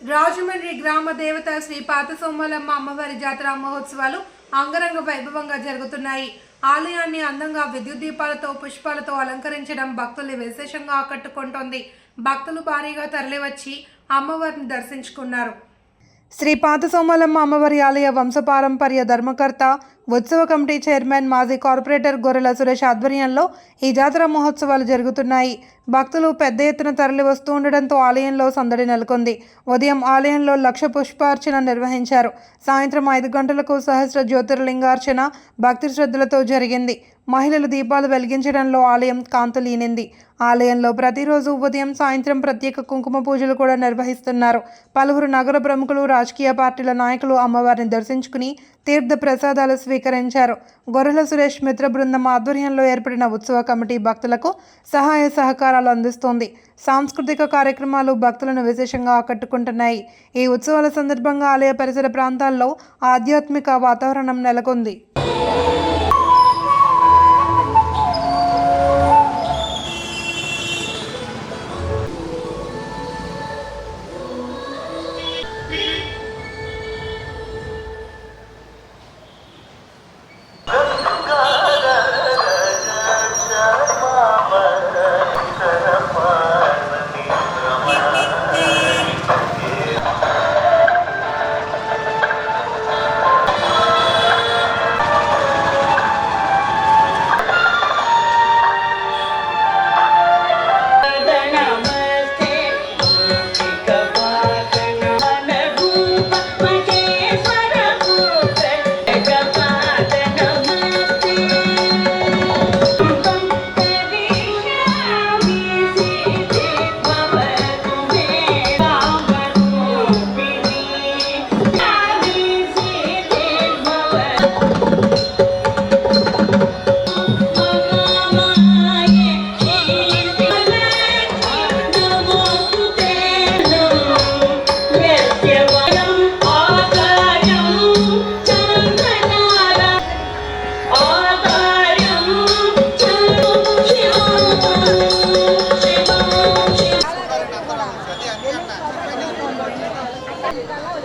రాజమండ్రి గ్రామ దేవత శ్రీ పాత సోమలమ్మ అమ్మవారి జాతర మహోత్సవాలు అంగరంగ వైభవంగా జరుగుతున్నాయి. ఆలయాన్ని అందంగా విద్యుత్ దీపాలతో పుష్పాలతో అలంకరించడం భక్తుల్ని విశేషంగా ఆకట్టుకుంటోంది. భక్తులు భారీగా తరలివచ్చి అమ్మవారిని దర్శించుకున్నారు. శ్రీ పాత సోమలమ్మ అమ్మవారి ఆలయ వంశపారంపర్య ధర్మకర్త ఉత్సవ కమిటీ చైర్మన్ మాజీ కార్పొరేటర్ గొర్రెల సురేష్ ఆధ్వర్యంలో ఈ జాతర మహోత్సవాలు జరుగుతున్నాయి. భక్తులు పెద్ద ఎత్తున తరలి వస్తూ ఉండడంతో ఆలయంలో సందడి నెలకొంది. ఉదయం ఆలయంలో లక్ష పుష్పార్చన నిర్వహించారు. సాయంత్రం ఐదు గంటలకు సహస్ర జ్యోతిర్లింగార్చన భక్తి శ్రద్ధలతో జరిగింది. మహిళలు దీపాలు వెలిగించడంలో ఆలయం కాంతులీనింది. ఆలయంలో ప్రతిరోజు ఉదయం సాయంత్రం ప్రత్యేక కుంకుమ పూజలు కూడా నిర్వహిస్తున్నారు. పలువురు నగర ప్రముఖులు రాజకీయ పార్టీల నాయకులు అమ్మవారిని దర్శించుకుని తీర్థ ప్రసాదాలు స్వీకరించారు. గొర్రెల సురేష్ మిత్ర బృందం ఆధ్వర్యంలో ఏర్పడిన ఉత్సవ కమిటీ భక్తులకు సహాయ సహకారాలు అందిస్తోంది. సాంస్కృతిక కార్యక్రమాలు భక్తులను విశేషంగా ఆకట్టుకుంటున్నాయి. ఈ ఉత్సవాల సందర్భంగా ఆలయ పరిసర ప్రాంతాల్లో ఆధ్యాత్మిక వాతావరణం నెలకొంది.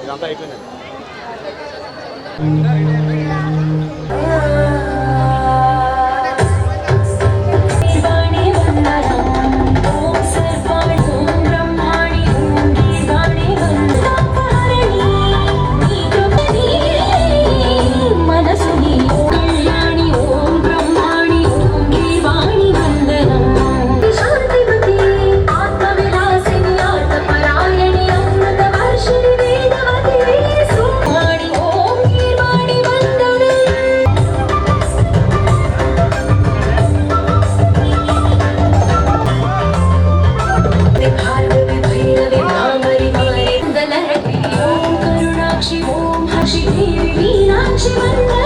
ఇదంతా అయిపోయింది வீராட்சி வந்த